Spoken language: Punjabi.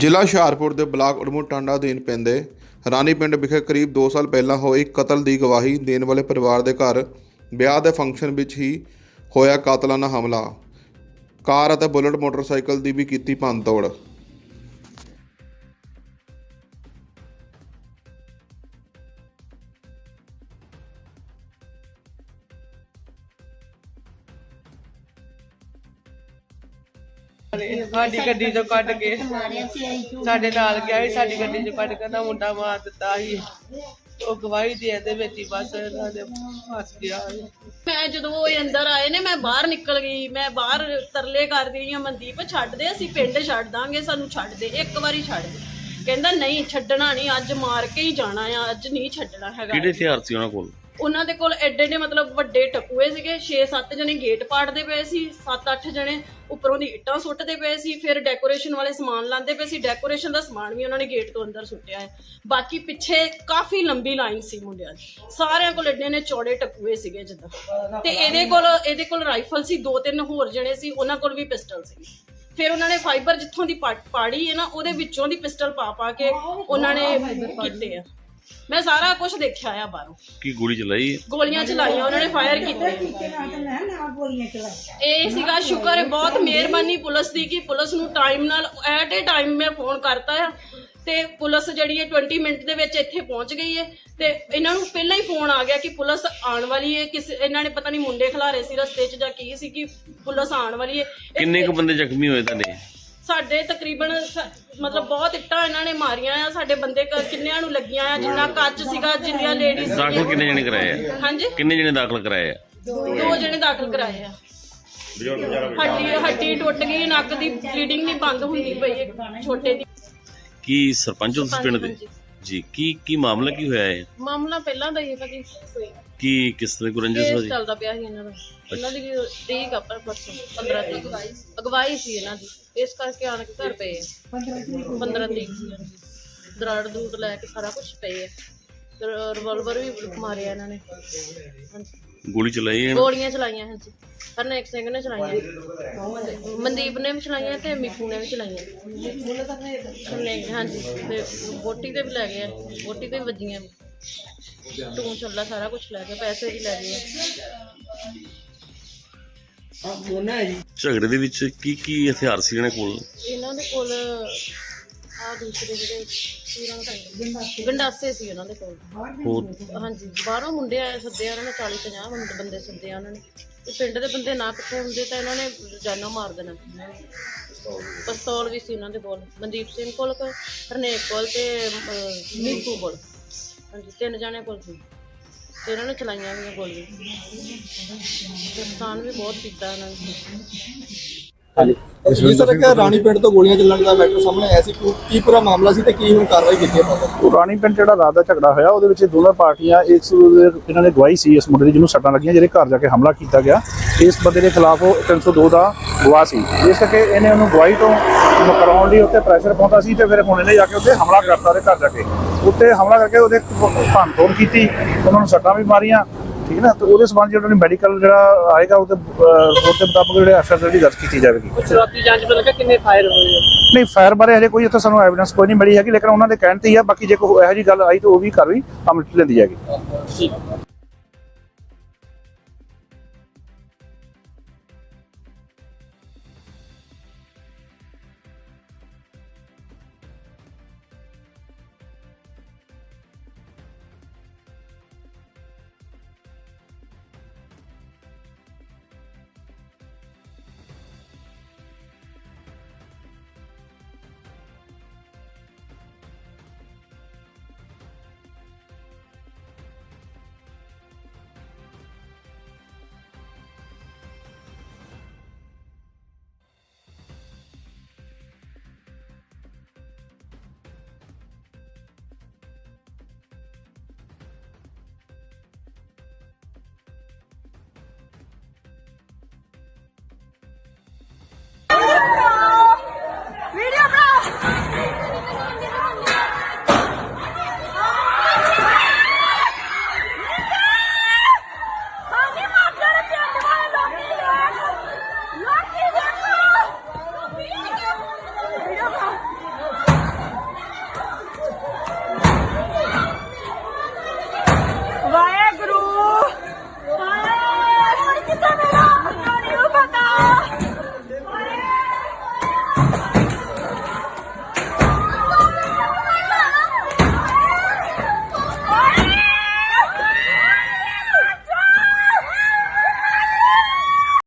ਜ਼ਿਲ੍ਹਾ ਹੁਸ਼ਿਆਰਪੁਰ ਦੇ ਬਲਾਕ ਉੜਮੂ ਟਾਂਡਾ ਅਧੀਨ ਪੈਂਦੇ ਰਾਣੀ ਪਿੰਡ ਵਿਖੇ ਕਰੀਬ 2 ਸਾਲ ਪਹਿਲਾਂ ਹੋਈ ਕਤਲ ਦੀ ਗਵਾਹੀ ਦੇਣ ਵਾਲੇ ਪਰਿਵਾਰ ਦੇ ਘਰ ਵਿਆਹ ਦੇ ਫੰਕਸ਼ਨ ਵਿੱਚ ਹੀ ਹੋਇਆ ਕਾਤਲਾਨਾ ਹਮਲਾ। ਕਾਰ ਅਤੇ ਬੁਲਟ ਮੋਟਰਸਾਈਕਲ ਦੀ ਵੀ ਕੀਤੀ ਭੰਨਤੋੜ। ਸਾਡੀ ਗੱਡੀ ਚੋਂ ਕੱਢ ਕੇ ਸਾਡੇ ਨਾਲ ਗਿਆ ਸੀ ਸਾਡੀ ਗੱਡੀ ਚੋਂ ਕੱਢ ਕੇ ਨਾ ਮੁੰਡਾ ਮਾਰ ਦਿੱਤਾ ਸੀ। ਉਹ ਗਵਾਹੀ ਦੇ ਦੇ ਵਿੱਚ ਹੀ ਬਸ ਇਹਨਾਂ ਦੇ ਫਸ ਗਿਆ। ਮੈਂ ਜਦੋਂ ਉਹ ਅੰਦਰ ਆਏ ਨੇ ਮੈਂ ਬਾਹਰ ਨਿਕਲ ਗਈ। ਮੈਂ ਬਾਹਰ ਤਰਲੇ ਕਰਦੀ ਰਹੀ ਹਾਂ ਮਨਦੀਪ ਛੱਡ ਦੇ ਅਸੀਂ ਪਿੰਡ ਛੱਡ ਦਾਂਗੇ ਸਾਨੂੰ ਛੱਡ ਦੇ ਇੱਕ ਵਾਰੀ ਛੱਡ ਦੇ। ਕਹਿੰਦਾ ਨਹੀਂ ਛੱਡਣਾ ਨਹੀਂ ਅੱਜ ਮਾਰ ਕੇ ਹੀ ਜਾਣਾ ਆ ਅੱਜ ਨਹੀਂ ਛੱਡਣਾ ਹੈਗਾ। ਕਿਹੜੇ ਹਥਿਆਰ ਸੀ ਉਹਨਾਂ ਕੋਲ? ਉਹਨਾਂ ਦੇ ਕੋਲ ਐਡੇ ਨੇ ਮਤਲਬ ਵੱਡੇ ਟਕੂਏ ਸੀਗੇ 6-7 ਜਣੇ ਗੇਟ ਪਾੜਦੇ ਪਏ ਸੀ 7-8 ਜਣੇ ਉੱਪਰੋਂ ਦੀ ਇੱਟਾਂ ਸੁੱਟਦੇ ਪਏ ਸੀ, ਫਿਰ ਡੈਕੋਰੇਸ਼ਨ ਵਾਲੇ ਸਮਾਨ ਲਾਉਂਦੇ ਪਏ ਸੀ ਡੈਕੋਰੇਸ਼ਨ ਦਾ ਸਮਾਨ ਵੀ ਉਹਨਾਂ ਨੇ ਗੇਟ ਤੋਂ ਅੰਦਰ ਸੁੱਟਿਆ ਹੈ। ਬਾਕੀ ਪਿੱਛੇ ਕਾਫੀ ਲੰਬੀ ਲਾਈਨ ਸੀ ਮੁੰਡਿਆਂ ਦੀ। ਸਾਰਿਆਂ ਕੋਲ ਐਡੇ ਨੇ ਚੌੜੇ ਟਕੂਏ ਸੀਗੇ ਜਿੱਦਾਂ। ਤੇ ਇਹਦੇ ਕੋਲ ਇਹਦੇ ਕੋਲ ਰਾਈਫਲ ਸੀ, ਦੋ ਤਿੰਨ ਹੋਰ ਜਣੇ ਸੀ, ਉਹਨਾਂ ਕੋਲ ਵੀ ਪਿਸਟਲ ਸੀ। ਫਿਰ ਉਹਨਾਂ ਨੇ ਫਾਈਬਰ ਜਿੱਥੋਂ ਦੀ ਪਾੜੀ ਹੈ ਨਾ, ਉਹਦੇ ਵਿੱਚੋਂ ਦੀ ਪਿਸਟਲ ਪਾ ਪਾ ਕੇ ਉਹਨਾਂ ਨੇ ਕੀਤੇ ਆ। ਮੈਂ ਸਾਰਾ ਕੁਝ ਦੇਖਿਆ ਆ ਬਾਹਰੋਂ। ਕੀ ਗੋਲੀ ਚਲਾਈ? ਗੋਲੀਆਂ ਚਲਾਈਆਂ ਉਹਨਾਂ ਨੇ ਫਾਇਰ ਕੀਤੇ। ਇਹ ਸੀਗਾ ਸ਼ੁਕਰ ਹੈ ਬਹੁਤ ਮਿਹਰਬਾਨੀ ਪੁਲਿਸ ਦੀ ਕਿ ਪੁਲਿਸ ਨੂੰ ਟਾਈਮ ਨਾਲ ਐਟ ਏ ਟਾਈਮ ਮੈਂ ਫੋਨ ਕਰਤਾ ਆ। ਤੇ ਪੁਲਿਸ ਜਿਹੜੀ ਹੈ 20 ਮਿੰਟ ਦੇ ਵਿੱਚ ਇੱਥੇ ਪਹੁੰਚ ਗਈ ਹੈ। ਤੇ ਇਹਨਾਂ ਨੂੰ ਪਹਿਲਾਂ ਹੀ ਫੋਨ ਆ ਗਿਆ ਕਿ ਪੁਲਿਸ ਆਉਣ ਵਾਲੀ ਹੈ। ਕਿਸ ਇਹਨਾਂ ਨੇ ਪਤਾ ਨਹੀਂ ਮੁੰਡੇ ਖਿਲਾਰੇ ਸੀ ਰਸਤੇ 'ਚ ਜਾਂ ਕੀ ਸੀ ਕਿ ਪੁਲਿਸ ਆਉਣ ਵਾਲੀ ਹੈ। ਇਹ ਕਿੰਨੇ ਕੁ ਬੰਦੇ ਜ਼ਖਮੀ ਹੋਏ ਤੁਹਾਡੇ? ਸਾਡੇ ਤਕਰੀਬਨ ਸ- ਮਤਲਬ ਬਹੁਤ ਇੱਟਾਂ ਇਹਨਾਂ ਨੇ ਮਾਰੀਆਂ ਆ ਸਾਡੇ ਬੰਦੇ ਕ- ਕਿੰਨਿਆਂ ਨੂੰ ਲੱਗੀਆਂ ਆ ਜਿੰਨਾ ਕੱਚ ਸੀਗਾ ਜਿੰਨੀਆਂ ਲੇਡੀਜ਼ ਦਾਖਲ ਕਿੰਨੇ ਜਣੇ ਕਰਾਏ ਆ? ਹਾਂਜੀ? ਕਿੰਨੇ ਜਣੇ ਦਾਖਲ ਕਰਾਏ ਆ? ਦੋ ਜਣੇ ਦਾਖਲ ਕਰਾਏ ਆ। ਹੱਡੀ ਹੱਡੀ ਟੁੱਟ ਗਈ ਨੱਕ ਦੀ ਬਲੀਡਿੰਗ ਨਹੀਂ ਬੰਦ ਹੁੰਦੀ ਪਈ ਹੈ ਛੋਟੇ ਦੀ। ਕੀ ਸਰਪੰਚ ਉਸ ਪਿੰਡ ਦੇ? ਹਾਂਜੀ। ਜੀ ਕੀ ਕੀ ਮਾਮਲਾ ਕੀ ਹੋਇਆ ਹੈ ਮਾਮਲਾ ਪਹਿਲਾਂ ਦਾ ਹੀ ਹੈ ਕਦੀ ਕੀ ਕਿਸ ਤਰ੍ਹਾਂ ਗੁਰੰਜਸ ਕੇਸ ਵਜੀ ਚੱਲਦਾ ਪਿਆ ਸੀ ਇਹਨਾਂ ਦਾ। ਇਹਨਾਂ ਦੀ ਤਰੀਕ ਆ ਪਰ ਪਰਸੋਂ 15 ਤਰੀਕ ਅਗਵਾਈ ਸੀ ਇਹਨਾਂ ਦੀ। ਇਸ ਕਰਕੇ ਆਣ ਕੇ ਘਰ ਪਏ ਆ। 15 ਤਰੀਕ ਸੀ ਇਹਨਾਂ ਦੀ। ਦਰਾੜ ਦੂੜ ਲੈ ਕੇ ਸਾਰਾ ਕੁਝ ਪਏ ਆ। ਰਿਵਾਲਵਰ ਵੀ ਮਾਰਿਆ ਇਹਨਾਂ ਨੇ। ਹਾਂਜੀ। ਗੋਲੀ ਚਲਾਈ ਹੈ ਗੋਲੀਆਂ ਚਲਾਈਆਂ ਹਾਂਜੀ। ਹਰਨੇਕ ਸਿੰਘ ਨੇ ਚਲਾਈਆਂ। ਮਨਦੀਪ ਨੇ ਵੀ ਚਲਾਈਆਂ ਤੇ ਮਿੱਠੂ ਨੇ ਵੀ ਚਲਾਈਆਂ। ਹਰਨੇਕ ਹਾਂਜੀ। ਤੇ ਬੋਟੀ ਤੇ ਵੀ ਲੈ ਗਏ ਆ। ਬੋਟੀ ਤੇ ਵੀ ਵੱਜੀਆਂ ਟੂੰ ਚੱਲਾ ਸਾਰਾ ਕੁਝ ਲੈ ਗਏ ਪੈਸੇ ਵੀ ਲੈ ਗਏ ਆ। ਝਗੜੇ ਦੇ ਵਿੱਚ ਕੀ ਕੀ ਹਥਿਆਰ ਸੀ ਇਹਨਾਂ ਕੋਲ? ਇਹਨਾਂ ਦੇ ਕੋਲ ਦੂਸਰੇ ਜਿਹੜੇ ਪੂਰਾ ਟਾਈਮ ਗੰਡਾਸੇ। ਸੀ ਉਹਨਾਂ ਦੇ ਕੋਲ। ਹੋਰ? ਹਾਂਜੀ ਬਾਹਰੋਂ ਮੁੰਡੇ ਆਏ ਸੱਦੇ ਆ ਉਹਨਾਂ ਨੇ 40 50 ਮੁੰਡੇ ਬੰਦੇ ਸੱਦੇ ਆ ਉਹਨਾਂ ਨੇ। ਤੇ ਪਿੰਡ ਦੇ ਬੰਦੇ ਨਾ ਇਕੱਠੇ ਹੁੰਦੇ ਤਾਂ ਇਹਨਾਂ ਨੇ ਜਾਨੋਂ ਮਾਰ ਦੇਣਾ। ਪਿਸਤੌਲ ਵੀ ਸੀ ਇਹਨਾਂ ਦੇ ਕੋਲ ਮਨਦੀਪ ਸਿੰਘ ਕੋਲ ਕ- ਹਰਨੇਕ ਕੋਲ ਤੇ ਅਹ, ਮੀਕੂ ਕੋਲ। ਹਾਂਜੀ ਤਿੰਨ ਜਾਣੇ ਕੋਲ ਸੀ। ਤੇ ਇਹਨਾਂ ਨੇ ਚਲਾਈਆਂ ਵੀ ਗੋਲੀਆਂ। ਨੁਕਸਾਨ ਵੀ ਬਹੁਤ ਕੀਤਾ ਇਹਨਾਂ ਨੇ। ਜੀ ਸਰ ਇੱਕ ਰਾਣੀ ਪਿੰਡ ਤੋਂ ਗੋਲੀਆਂ ਚੱਲਣ ਦਾ ਮੈਟਰ ਸਾਹਮਣੇ ਆਇਆ ਸੀ। ਕੀ- ਪੂਰਾ ਮਾਮਲਾ ਸੀ ਤੇ ਕੀ ਹੁਣ ਕਾਰਵਾਈ ਕੀਤੀ ਹੈ ਉਹ ਰਾਣੀ ਪਿੰਡ ਜਿਹੜਾ ਰਾਤ ਦਾ ਝਗੜਾ ਹੋਇਆ ਉਹਦੇ ਵਿੱਚ ਦੋਨਾਂ ਪਾਰਟੀਆਂ ਇਸ ਇਹਨਾਂ ਨੇ ਗਵਾਹੀ ਸੀ ਇਸ ਮੁੰਡੇ ਦੀ ਜਿਹਨੂੰ ਸੱਟਾਂ ਲੱਗੀਆਂ ਜਿਹਦੇ ਘਰ ਜਾ ਕੇ ਹਮਲਾ ਕੀਤਾ ਗਿਆ। ਇਸ ਬੰਦੇ ਦੇ ਖਿਲਾਫ ਉਹ 302 ਦਾ ਗਵਾਹ ਸੀ। ਇਸ ਕਰਕੇ ਇਹਨੇ ਉਹਨੂੰ ਗਵਾਹੀ ਤੋਂ ਮੁਕਰਾਉਣ ਲਈ ਉੱਤੇ ਪ੍ਰੈਸ਼ਰ ਪਾਉਂਦਾ ਸੀ ਤੇ ਫਿਰ ਹੁਣ ਇਹਨੇ ਜਾ ਕੇ ਉੱਤੇ ਹਮਲਾ ਕਰਤਾ ਉਹਦੇ ਘਰ ਜਾ ਕੇ। ਉੱਤੇ ਹਮਲਾ ਕਰਕੇ ਉਹਦੇ ਭੰਨ ਤੋੜ ਕੀਤੀ ਉਹਨਾਂ ਨੂੰ ਸੱਟਾਂ ਵੀ ਮਾਰੀਆਂ। ਠੀਕ ਹੈ ਨਾ ਤੇ ਉਹਦੇ ਸਬੰਧ ਜਿਹੜਾ ਮੈਡੀਕਲ ਜਿਹੜਾ ਆਏਗਾ ਉਹਦੇ ਰਿਪੋਰਟ ਦੇ ਮੁਤਾਬਕ ਜਿਹੜੇ ਐਫਆਰ ਜਿਹੜੀ ਦਰਜ ਕੀਤੀ ਜਾਵੇਗੀ। ਸ਼ੁਰੂਆਤੀ ਜਾਂਚ ਵਿੱਚ ਲੱਗਾ ਕਿੰਨੇ ਫਾਇਰ ਹੋਏ ਨਹੀਂ ਫਾਇਰ ਬਾਰੇ ਹਜੇ ਕੋਈ ਇੱਥੇ ਸਾਨੂੰ ਐਵੀਡੈਂਸ ਕੋਈ ਨਹੀਂ ਮਿਲੀ ਹੈਗੀ ਲੇਕਿਨ ਉਹਨਾਂ ਦੇ ਕਹਿਣ ਤੇ ਹੀ ਆ ਬਾਕੀ ਜੇ ਕੋਈ ਇਹੋ ਜਿਹੀ ਗੱਲ ਆਈ ਤਾਂ ਉਹ ਵੀ ਕਾਰਵਾਈ ਅਮਲ ਚ ਲੈਂਦੀ ਜਾਏਗੀ।